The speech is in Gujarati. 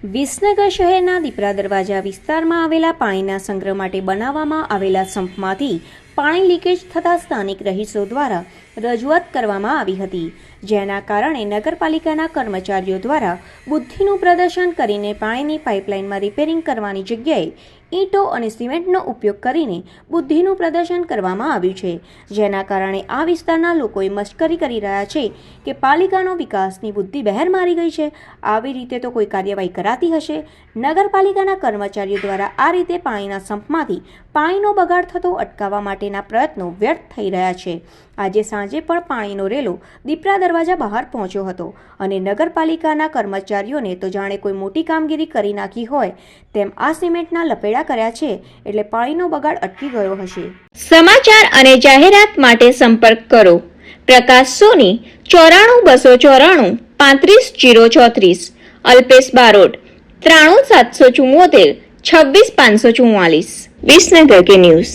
વિસનગર શહેરના દીપરા દરવાજા વિસ્તારમાં આવેલા પાણીના સંગ્રહ માટે બનાવવામાં આવેલા સંપમાંથી પાણી લીકેજ થતાં સ્થાનિક રહીશો દ્વારા રજૂઆત કરવામાં આવી હતી, જેના કારણે નગરપાલિકાના કર્મચારીઓ દ્વારા બુદ્ધિનું પ્રદર્શન કરીને પાણીની પાઇપલાઇનમાં રિપેરિંગ કરવાની જગ્યાએ ઈંટો અને સિમેન્ટનો ઉપયોગ કરીને બુદ્ધિનું પ્રદર્શન કરવામાં આવ્યું છે, જેના કારણે આ વિસ્તારના લોકોએ મશ્કરી કરી રહ્યા છે કે પાલિકાનો વિકાસની બુદ્ધિ બહેર મારી ગઈ છે. આવી રીતે તો કોઈ કાર્યવાહી કરાતી હશે. નગરપાલિકાના કર્મચારીઓ દ્વારા આ રીતે પાણીના સંપમાંથી પાણીનો બગાડ થતો અટકાવવા માટેના પ્રયત્નો વ્યર્થ થઈ રહ્યા છે. આજે સાંજે પણ પાણીનો રેલો દીપરા દરવાજા બહાર પહોંચ્યો હતો અને નગરપાલિકાના કર્મચારીઓને તો જાણે કોઈ મોટી કામગીરી કરી નાખી હોય તેમ આ સિમેન્ટના લપેડા કર્યા છે એટલે પાણીનો બગાડ અટકી ગયો હશે. સમાચાર અને જાહેરાત માટે સંપર્ક કરો. પ્રકાશ સોની, ચોરાણું બસો ચોરાણું, પાંત્રીસ જીરો ચોત્રીસ. અલ્પેશ બારોટ, ત્રાણું સાતસો ચુમ્મોતેર છવ્વીસ પાંચસો ચુમ્માલીસ વિસનગર કે ન્યૂઝ.